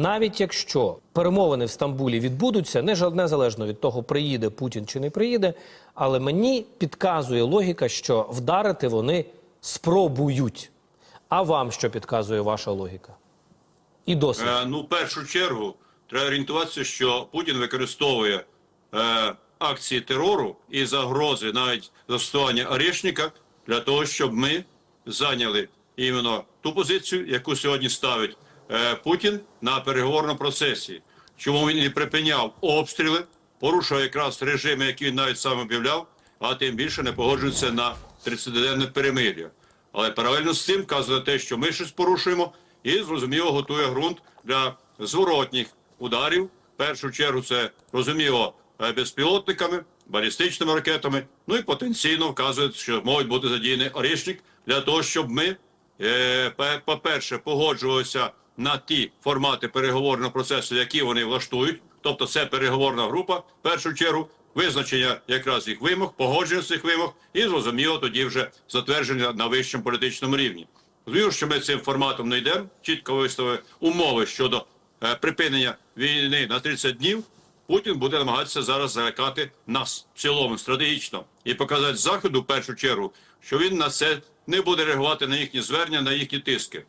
Навіть якщо перемовини в Стамбулі відбудуться, незалежно від того, приїде Путін чи не приїде, але мені підказує логіка, що вдарити вони спробують. А вам що підказує ваша логіка? І досвід. Е, ну, в першу чергу, треба орієнтуватися, що Путін використовує е, акції терору і загрози, навіть застосування Орешника, для того, щоб ми зайняли іменно ту позицію, яку сьогодні ставить Путін на переговорному процесі. Чому він не припиняв обстріли, порушує якраз режими, які він навіть сам об'являв, а тим більше не погоджується на 30-денне перемир'я. Але паралельно з цим вказує те, що ми щось порушуємо, і зрозуміло готує ґрунт для зворотніх ударів. В першу чергу це розуміло е, безпілотниками, балістичними ракетами. Ну і потенційно вказує, що можуть бути задіяні орішник для того, щоб ми, е, по-перше, погоджувалися на ті формати переговорного процесу, які вони влаштують. Тобто, це переговорна група в першу чергу, визначення якраз їх вимог, погодження цих вимог, і зрозуміло тоді вже затвердження на вищому політичному рівні. Зрозуміло, що ми цим форматом не йдемо, чітко виставили умови щодо е, припинення війни на 30 днів. Путін буде намагатися зараз залякати нас в цілому стратегічно і показати заходу в першу чергу, що він на це не буде реагувати на їхні звернення, на їхні тиски.